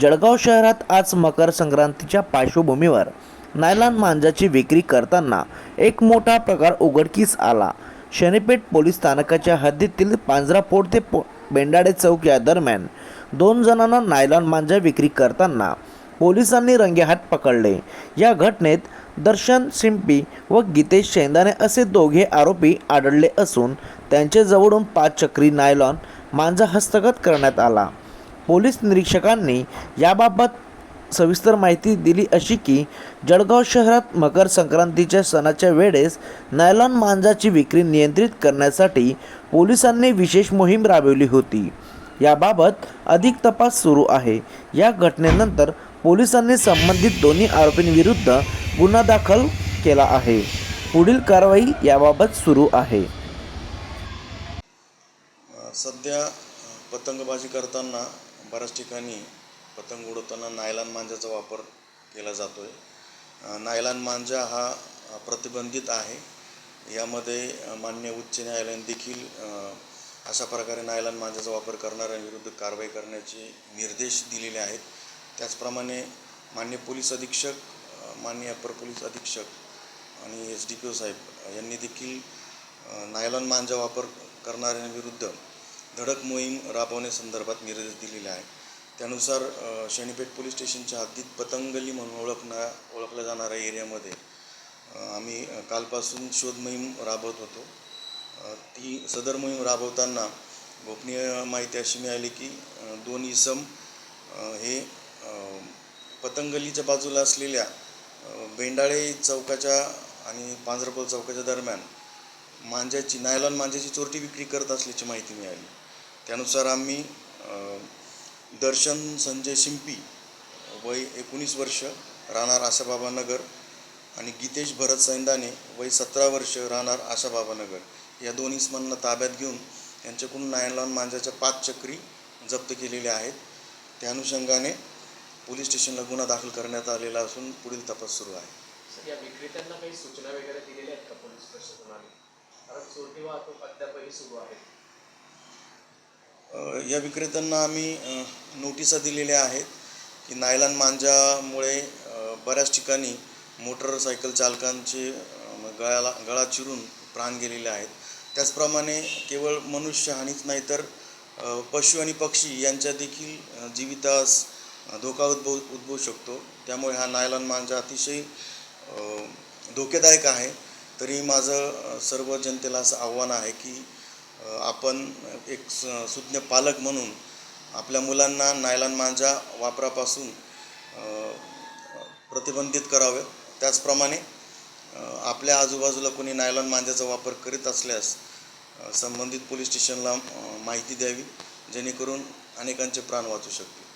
जळगाव शहरात आज मकर संक्रांतीच्या पार्श्वभूमीवर नायलॉन मांजाची विक्री करताना एक मोठा प्रकार उघडकीस आला. शनीपेठ पोलीस स्थानकाच्या हद्दीतील पांजरापोड ते पो बेंडाडे चौक या दरम्यान दोन जणांना नायलॉन मांजा विक्री करताना पोलिसांनी रंगेहात पकडले. या घटनेत दर्शन शिंपी व गीतेश शेंदाने असे दोघे आरोपी आढळले असून त्यांच्याजवळून पाच चक्री नायलॉन मांजा हस्तगत करण्यात आला. पोलीस निरीक्षकांनी याबाबत सविस्तर माहिती दिली अशी की जळगाव शहरात मकर संक्रांतीच्या सणाच्या वेळेस नायलॉन मांजाची विक्री नियंत्रित करण्यासाठी पोलिसांनी विशेष मोहीम राबवली होती. याबाबत अधिक तपास सुरू आहे. या घटनेनंतर पोलिसांनी संबंधित दोन्ही आरोपींविरुद्ध गुन्हा दाखल केला आहे. पुढील कारवाई याबाबत सुरू आहे. सध्या पतंगबाजी करताना बऱ्याच ठिकाणी पतंग उडवताना नायलान मांजाचा वापर केला जातो आहे नायलान मांजा हा प्रतिबंधित आहे. यामध्ये मान्य उच्च न्यायालयाने देखील अशा प्रकारे नायलान मांजाचा वापर करणाऱ्यांविरुद्ध कारवाई करण्याचे निर्देश दिलेले आहेत. त्याचप्रमाणे मान्य पोलीस अधीक्षक मान्य अपर पोलीस अधीक्षक आणि एस डी पी ओ साहेब यांनी देखील नायलॉन मांजा वापर करणाऱ्यांविरुद्ध धडक मोहीम राबवण्यासंदर्भात निर्देश दिलेले आहे. त्यानुसार शनीपेठ पोलीस स्टेशनच्या हद्दीत पतंगली म्हणून ओळखणा ओळखल्या जाणाऱ्या एरियामध्ये आम्ही कालपासून शोध मोहीम राबवत होतो. ती सदर मोहीम राबवताना गोपनीय माहिती अशी मिळाली की दोन इसम हे पतंगलीच्या बाजूला असलेल्या बेंडाळे चौकाच्या आणि पांजरपोल चौकाच्या दरम्यान मांज्याची नायलॉन मांज्याची चोरटी विक्री करत असल्याची माहिती मिळाली. त्यानुसार आम्ही दर्शन संजय शिंपी वय एकोणीस वर्ष राहणार आशाबाबा नगर आणि गीतेश भरत सैंदाने वय सतरा वर्ष राहणार आशाबाबा नगर या दोन इसमांना ताब्यात घेऊन यांच्याकडून नायलॉन मांजाच्या पाच चक्री जप्त केलेल्या आहेत. त्या अनुषंगाने पोलीस स्टेशनला गुन्हा दाखल करण्यात आलेला असून पुढील तपास सुरू आहे. या विक्रेत्यांना काही सूचना वगैरे दिलेल्या आहेत का पोलीस प्रशासनाने? कारण चोरटी वाहतूक अद्यापही सुरू आहे. या विक्रेत्यांना आम्ही नोटिसा दिलेल्या आहेत की नायलॉन मांजामुळे बऱ्याच ठिकाणी मोटरसायकल चालकांचे गळाला गळा चिरून प्राण गेलेले आहेत. त्याचप्रमाणे केवळ मनुष्यहानीच नाही तर पशु आणि पक्षी यांच्या देखील जीवितास धोका उद्भव उद्भवू शकतो. त्यामुळे हा नायलॉन मांजा अतिशय धोकेदायक आहे. तरी माझं सर्व जनतेला असं आव्हान आहे की आपण एक स सुज्ञ पालक म्हणून आपल्या मुलांना नायलॉन मांजा वापरापासून प्रतिबंधित करावे. त्याचप्रमाणे आपल्या आजूबाजूला कोणी नायलॉन मांजाचा वापर करीत असल्यास संबंधित पोलीस स्टेशनला माहिती द्यावी जेणेकरून अनेकांचे प्राण वाचू शकतील.